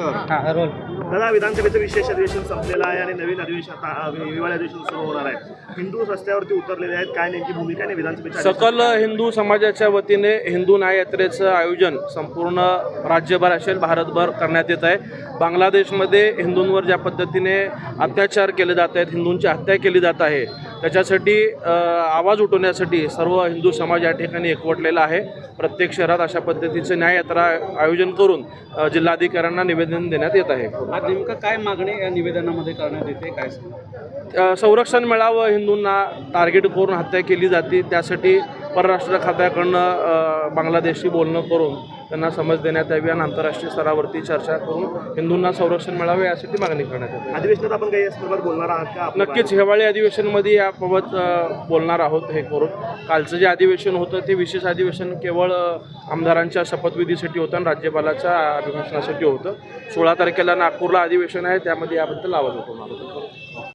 हा रोल. दादा विधानसभेचं विशेष अधिवेशन संपलेलं आहे आणि नवीन अधिवेशन आता हिवाळी अधिवेशन सुरू होणार आहे. हिंदू रस्त्यावरती उतरलेले आहेत. काय नेमकी भूमिका नाही विधानसभेच्या सकल हिंदू समाजाच्या वतीने हिंदू न्याय यात्रेचं आयोजन संपूर्ण राज्यभर असेल भारतभर करण्यात येत आहे. बांगलादेशमध्ये हिंदूंवर ज्या पद्धतीने अत्याचार केले जात आहेत हिंदूंची हत्या केली जात आहे त्याच्यासाठी आवाज उठवण्यासाठी सर्व हिंदू समाज या ठिकाणी एकवटलेला आहे. प्रत्येक शहरात अशा पद्धतीचं न्याय यात्रा आयोजन करून जिल्हाधिकाऱ्यांना निवेदन देण्यात येत आहे. नेमकं काय मागणी या निवेदनामध्ये करण्यात येते काय संरक्षण मिळावं हिंदूंना टार्गेट करून हत्या केली जाते. त्यासाठी परराष्ट्र खात्याकडनं बांगलादेशशी बोलणं करून त्यांना समज देण्यात यावी आणि आंतरराष्ट्रीय स्तरावरती चर्चा करून हिंदूंना संरक्षण मिळावे यासाठी मागणी करण्यात येते. अधिवेशनात आपण काही यासंदर्भात बोलणार आहात का? नक्कीच हिवाळी अधिवेशनमध्ये याबाबत बोलणार आहोत हे करून. कालचं जे अधिवेशन होतं ते विशेष अधिवेशन केवळ आमदारांच्या शपथविधीसाठी होतं आणि राज्यपालाच्या अभिभाषणासाठी होतं. सोळा तारखेला नागपूरला अधिवेशन आहे त्यामध्ये याबद्दल आवाज उठवणार होतो